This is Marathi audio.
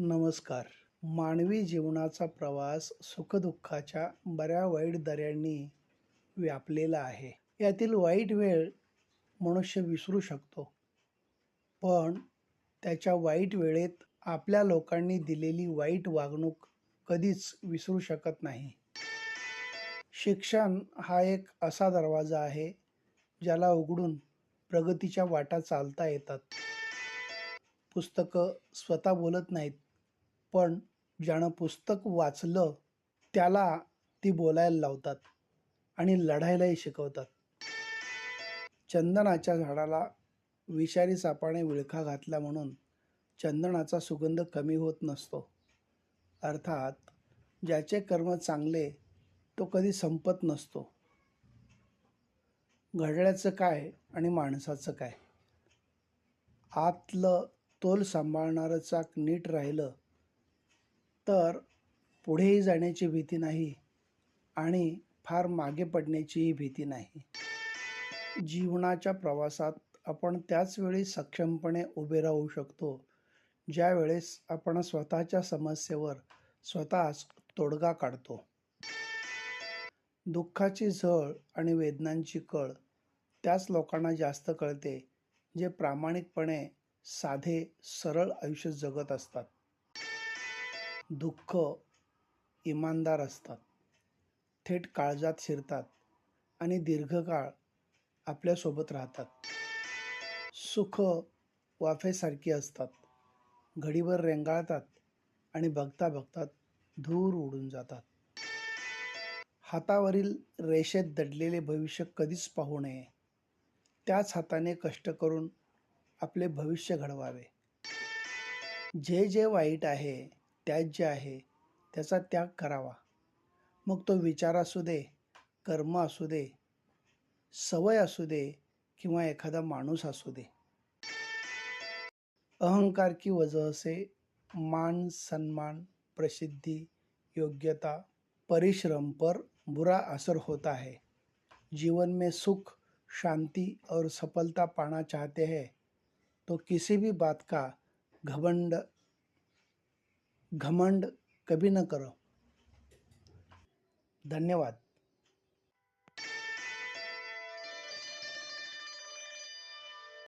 नमस्कार. मानवी जीवनाचा प्रवास सुखदुःखाच्या बऱ्या वाईट दऱ्यांनी व्यापलेला आहे. यातील वाईट वेळ मनुष्य विसरू शकतो. पण त्याच्या वाईट वेळेत आपल्या लोकांनी दिलेली वाईट वागणूक कधीच विसरू शकत नाही. शिक्षण हा एक असा दरवाजा आहे ज्याला उघडून प्रगतीच्या वाटा चालता येतात. पुस्तकं स्वतः बोलत नाहीत. पण ज्यानं पुस्तक वाचलं त्याला ती बोलायला लावतात आणि लढायलाही शिकवतात. चंदनाच्या झाडाला विषारी सापाने विळखा घातला म्हणून चंदनाचा सुगंध कमी होत नसतो. अर्थात ज्याचे कर्म चांगले तो कधी संपत नसतो. घड्याळाचं काय आणि माणसाचं काय? आतलं तोल सांभाळणारं चाक नीट राहिलं तर पुढेही जाण्याची भीती नाही आणि फार मागे पडण्याचीही भीती नाही. जीवनाच्या प्रवासात आपण त्याच वेळी सक्षमपणे उभे राहू शकतो ज्यावेळेस आपण स्वतःच्या समस्येवर स्वतःच तोडगा काढतो. दुःखाची झळ आणि वेदनांची कळ त्याच लोकांना जास्त कळते जे प्रामाणिकपणे साधे सरळ आयुष्य जगत असतात. दुःख इमानदार असतात. थेट काळजात शिरतात आणि दीर्घकाळ आपल्यासोबत राहतात. सुख वाफेसारखी असतात. घडीवर रेंगाळतात आणि बघता बघता धूर उडून जातात. हातावरील रेषेत दडलेले भविष्य कधीच पाहू नये. त्याच हाताने कष्ट करून आपले भविष्य घडवावे. जे जे वाईट आहे त्याग जे आहे त्याचा त्याग करावा. मग तो विचार असू दे कर्म असू दे सवय असू दे किंवा एखादा माणूस असू दे. अहंकार की वजह से मान सन्मान प्रसिद्धि योग्यता परिश्रम पर बुरा असर होता है जीवन में सुख शांति और सफलता पाना चाहते हैं तो किसी भी बात का घबंड घमंड कभी न करो। धन्यवाद।